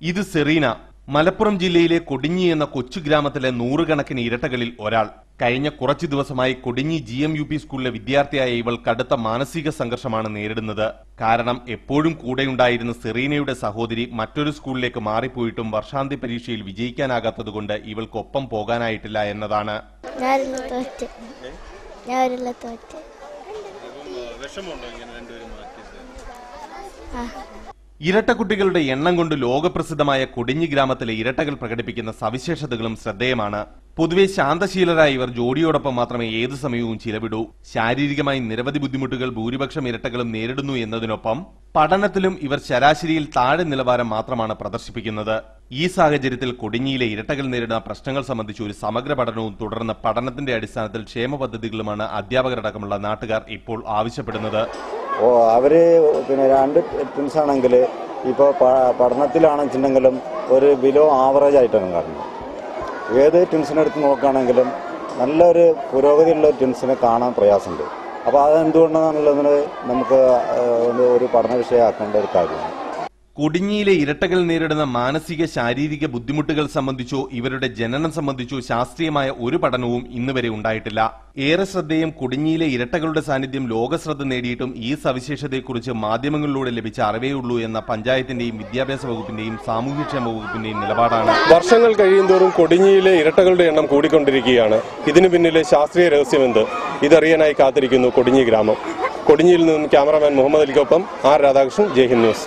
ഇത് സെറീന മലപ്പുറം ജില്ലയിലെ കൊടിഞ്ഞി എന്ന കൊച്ചു ഗ്രാമത്തിലെ നൂറുകണക്കിന് ഇരട്ടകളിൽ ഒരാൾ. കഴിഞ്ഞ കുറച്ചു ദിവസമായി Kodinhi G M U P സ്കൂളിലെ വിദ്യാർത്ഥിയായ ഇവൾ കടുത്ത മാനസിക സംഘർഷമാണ് നേരിടുന്നത്. കാരണം എപ്പോഴും കൂടെയുണ്ടായിരുന്ന സെറീനയുടെ സഹോദരി മറ്റൊരു സ്കൂളിലേക്ക് മാറിപ്പോയിട്ടും വർഷാന്തി പരീക്ഷയിൽ വിജയിക്കാനാകാത്തതുകൊണ്ട് ഇവൾക്കൊപ്പം പോകാനായിട്ടില്ല എന്നതാണ്. ഞാനില്ല ഇങ്ങനെ രണ്ടുപേരും ഇരട്ടക്കുട്ടികളുടെ എണ്ണം കൊണ്ട് ലോകപ്രസിദ്ധമായ കൊടിഞ്ഞി ഗ്രാമത്തിലെ ഇരട്ടകൾ പ്രകടിപ്പിക്കുന്ന സവിശേഷതകളും ശ്രദ്ധേയമാണ്. പൊതുവെ ശാന്തശീലരായ ഇവർ ജോഡിയോടൊപ്പം മാത്രമേ ഏതു സമയവും ചിലവിടൂ. ശാരീരികമായി നിരവധി ബുദ്ധിമുട്ടുകൾ ഭൂരിപക്ഷം ഇരട്ടകളും നേരിടുന്നു എന്നതിനൊപ്പം പഠനത്തിലും ഇവർ ശരാശരിയിൽ താഴെ നിലവാരം മാത്രമാണ് പ്രദർശിപ്പിക്കുന്നത്. ഈ സാഹചര്യത്തിൽ കൊടിഞ്ഞിയിലെ ഇരട്ടകൾ നേരിടുന്ന പ്രശ്നങ്ങൾ സംബന്ധിച്ച് ഒരു സമഗ്ര പഠനവും തുടർന്ന് പഠനത്തിന്റെ അടിസ്ഥാനത്തിൽ ക്ഷേമ പദ്ധതികളുമാണ് അധ്യാപകരടക്കമുള്ള നാട്ടുകാർ ഇപ്പോൾ ആവശ്യപ്പെടുന്നത്. ഓ അവർ പിന്നെ രണ്ട് ട്വിൻസ് ആണെങ്കിൽ ഇപ്പോൾ പഠനത്തിലാണെന്നുണ്ടെങ്കിലും ഒരു ബിലോ ആവറേജ് ആയിട്ടാണ് കാണുന്നത്. ഏത് ട്വിൻസിനെ എടുത്ത് നോക്കുകയാണെങ്കിലും നല്ലൊരു പുരോഗതിയുള്ള ട്വിൻസിനെ കാണാൻ പ്രയാസമുണ്ട്. അപ്പോൾ അതെന്തുകൊണ്ടാണെന്നുള്ളതിന് നമുക്ക് ഒരു പഠന വിഷയമാക്കേണ്ട ഒരു കാര്യമാണ്. കൊടിഞ്ഞിയിലെ ഇരട്ടകൾ നേരിടുന്ന മാനസിക ശാരീരിക ബുദ്ധിമുട്ടുകൾ സംബന്ധിച്ചോ ഇവരുടെ ജനനം സംബന്ധിച്ചോ ശാസ്ത്രീയമായ ഒരു പഠനവും ഇന്ന് വരെ ഉണ്ടായിട്ടില്ല. ഏറെ ശ്രദ്ധയും കൊടിഞ്ഞിയിലെ ഇരട്ടകളുടെ സാന്നിധ്യം ലോകശ്രദ്ധ നേടിയിട്ടും ഈ സവിശേഷതയെക്കുറിച്ച് മാധ്യമങ്ങളിലൂടെ ലഭിച്ച അറിവേ ഉള്ളൂ എന്ന പഞ്ചായത്തിന്റെയും വിദ്യാഭ്യാസ വകുപ്പിന്റെയും സാമൂഹ്യക്ഷേമ വകുപ്പിന്റെയും നിലപാടാണ്. വർഷങ്ങൾ കഴിയുന്തോറും കൊടിഞ്ഞിയിലെ ഇരട്ടകളുടെ എണ്ണം കൂടിക്കൊണ്ടിരിക്കുകയാണ്. ഇതിനു പിന്നിലെ ശാസ്ത്രീയ രഹസ്യമെന്ത്? ഇതറിയാനായി കാത്തിരിക്കുന്നു കൊടിഞ്ഞി ഗ്രാമം. കൊടിഞ്ഞിയിൽ നിന്നും ക്യാമറാമാൻ മുഹമ്മദ് അലിക്കൊപ്പം ആർ രാധാകൃഷ്ണൻ ജയ്ഹിന്ദ് ന്യൂസ്.